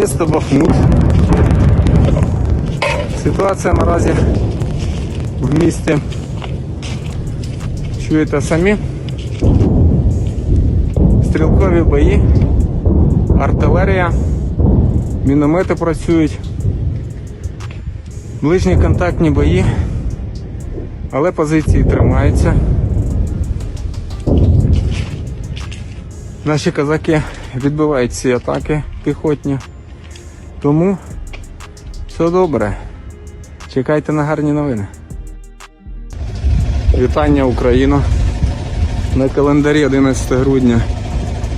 місто Бахмут. Ситуація наразі в місті. Чуєте самі? Стрілкові бої, артилерія, міномети працюють, ближні контактні бої, але позиції тримаються. Наші козаки відбивають ці атаки піхотні. Тому все добре. Чекайте на гарні новини. Вітання Україна. На календарі 11 грудня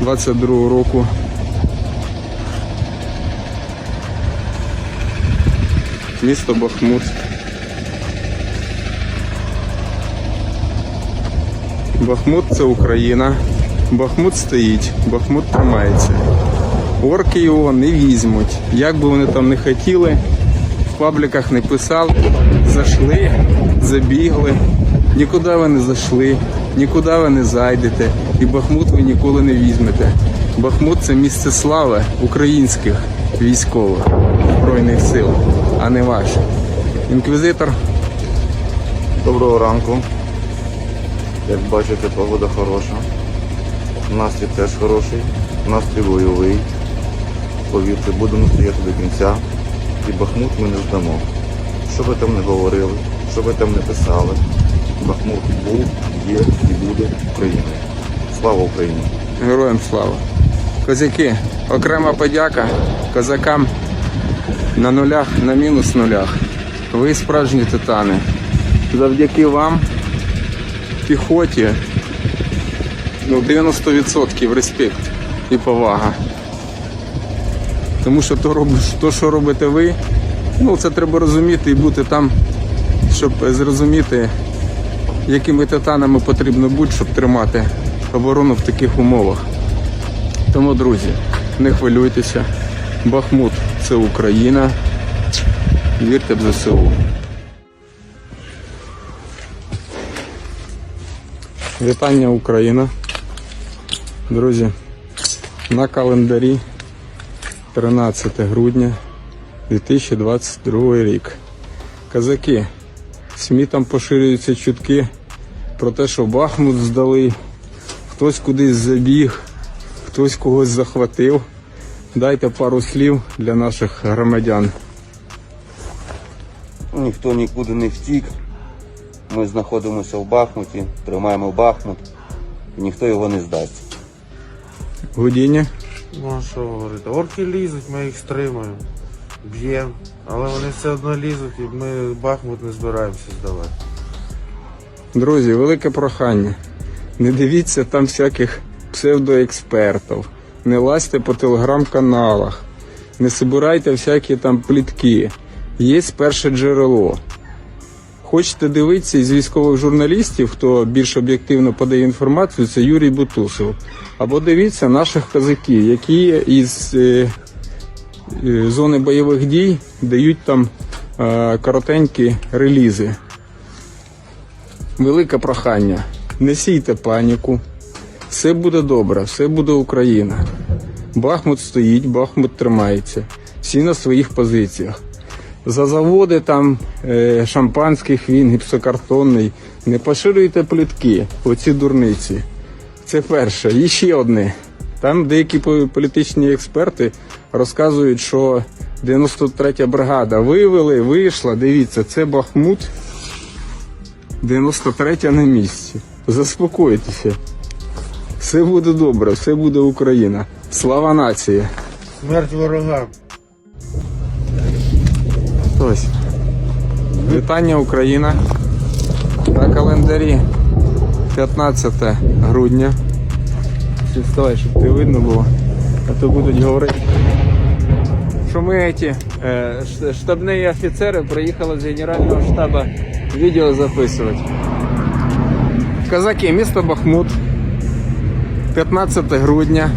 22 року. Місто Бахмут. Бахмут це Україна. Бахмут стоїть, Бахмут тримається. Орки його не візьмуть. Як би вони там не хотіли, в пабліках не писали, зайшли, забігли, нікуди ви не зайшли, нікуди ви не зайдете, і Бахмут ви ніколи не візьмете. Бахмут це місце слави українських військових Збройних сил, а не ваш. Інквізитор Доброго ранку. Як бачите, погода хороша. Настрій теж хороший, настрій бойовий. Повірте, будемо стояти до кінця. І Бахмут ми не здамо. Що ви там не говорили, що ви там не писали. Бахмут був, є і буде Україною. Слава Україні! Героям слава. Козаки, окрема подяка козакам на нулях, на мінус нулях. Ви справжні титани. Завдяки вам, піхоті, ну, 90% респект і повага. Тому що то, то, що робите ви, ну це треба розуміти і бути там, щоб зрозуміти, якими титанами потрібно бути, щоб тримати оборону в таких умовах. Тому, друзі, не хвилюйтеся. Бахмут це Україна. Вірте в ЗСУ. Вітання Україна. Друзі, на календарі 13 грудня 2022 рік. Казаки, СМІ там поширюються чутки про те, що Бахмут здали, хтось кудись забіг, хтось когось захватив. Дайте пару слів для наших громадян. Ніхто нікуди не втік. Ми знаходимося в Бахмуті, тримаємо Бахмут, і ніхто його не здасть. Гудіння. Ну а що говорити? Орки лізуть, ми їх стримуємо, б'ємо, але вони все одно лізуть і ми Бахмут не збираємося здавати. Друзі, велике прохання. Не дивіться там всяких псевдоекспертів. Не лазьте по телеграм-каналах. Не собирайте всякі там плітки. Є перше джерело. Хочете дивитися із військових журналістів, хто більш об'єктивно подає інформацію, це Юрій Бутусов. Або дивіться наших козаків, які із е, е, зони бойових дій дають там е, коротенькі релізи. Велике прохання. Не сійте паніку. Все буде добре, все буде Україна. Бахмут стоїть, Бахмут тримається. Всі на своїх позиціях. За заводи там е, шампанських він, гіпсокартонний. Не поширюйте плітки, оці дурниці. Це перше. І ще одне. Там деякі політичні експерти розказують, що 93-я бригада вивели, вийшла. Дивіться, це Бахмут. 93 на місці. Заспокойтеся. Все буде добре, все буде Україна. Слава нації! Смерть ворогам! Ось. Вітання Україна. На календарі 15 грудня. Вставай, щоб ти видно було. А то будуть говорити. Що ми ці е, штабні офіцери приїхали з Генерального штабу відео записувати. Казаки, місто Бахмут. 15 грудня.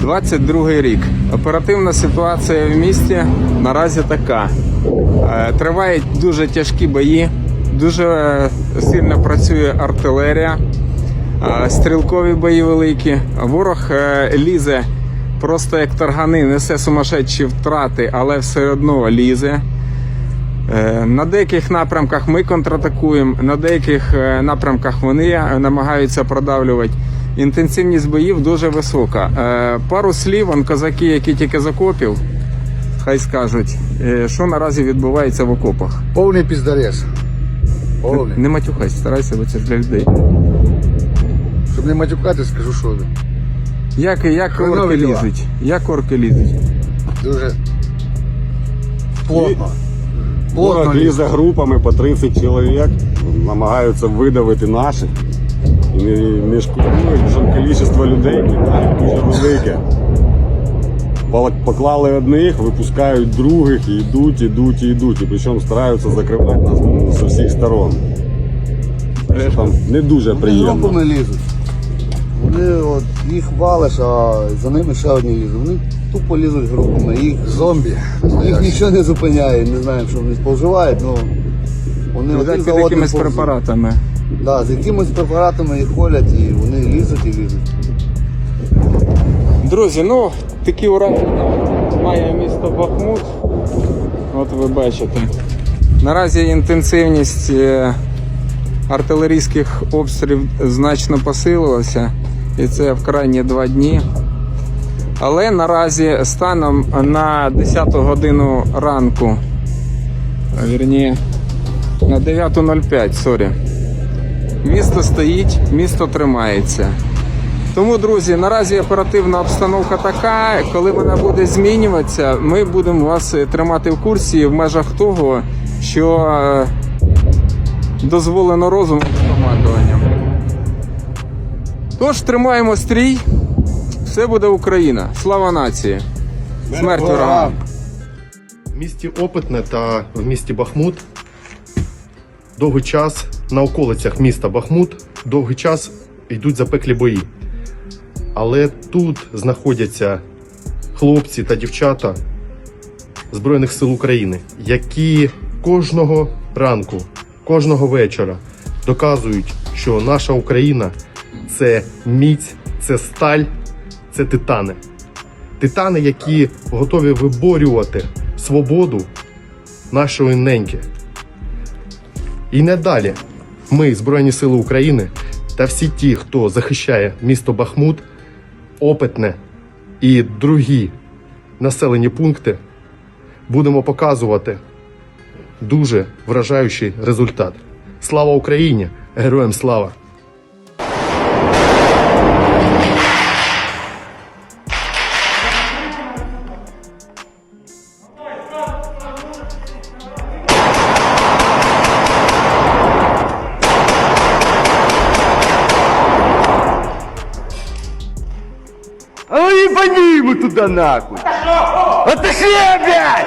22 рік. Оперативна ситуація в місті наразі така. Е, Тривають дуже тяжкі бої, дуже сильно працює артилерія, е, стрілкові бої великі. Ворог е, лізе просто як таргани, несе сумасшедші втрати, але все одно лізе. На деяких напрямках ми контратакуємо, на деяких напрямках вони намагаються продавлювати. Інтенсивність боїв дуже висока. Е, Пару слів, он козаки, які тільки з окопів, хай скажуть, е, що наразі відбувається в окопах. Повний піздарез. Повний. Не матюхайся, старайся, бо це ж для людей. Щоб не матюкати, скажу, що Як, як орки лізуть? Як орки лізуть? дуже плотно. Плотно лізе групами по 30 чоловік, намагаються видавити наших. І не, не що кількість людей дуже велике. Поклали одних, випускають других, і йдуть, йдуть, і йдуть. І причому стараються закривати нас з усіх сторон. Там не дуже Вони приємно. групами лізуть. Вони от їх валиш, а за ними ще одні лізуть. Вони тупо лізуть групами. Їх зомбі. Їх нічого не зупиняє. Не знаємо, що вони споживають, але вони Видать, під за одним якимись повзуть. препаратами. Да, з якимись препаратами їх ходять і вони лізуть і лізуть. Друзі, ну такі ураження має місто Бахмут. От ви бачите. Наразі інтенсивність е, артилерійських обстрілів значно посилилася, і це в крайні два дні. Але наразі станом на 10 годину ранку, вірні, на 9.05, сорі. Місто стоїть, місто тримається. Тому, друзі, наразі оперативна обстановка така. Коли вона буде змінюватися, ми будемо вас е, тримати в курсі в межах того, що е, дозволено розумом командуванням. Тож тримаємо стрій. Все буде Україна. Слава нації! Смерть ворогам! В місті Опитне та в місті Бахмут довгий час на околицях міста Бахмут довгий час йдуть запеклі бої. Але тут знаходяться хлопці та дівчата Збройних сил України, які кожного ранку, кожного вечора доказують, що наша Україна це міць, це сталь, це титани. Титани, які готові виборювати свободу нашої неньки. І не далі ми, Збройні Сили України, та всі ті, хто захищає місто Бахмут, Опитне і другі населені пункти, будемо показувати дуже вражаючий результат. Слава Україні! Героям слава! Туда нахуй! Отошли опять!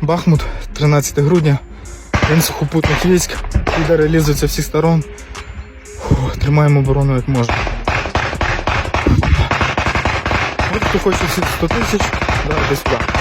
Бахмут, 13 грудня, він сухопутних військ, підари лізуть зі всіх сторон. Фух, тримаємо оборону як можна. От хто хоче всі 100 тисяч, да, десь сюди.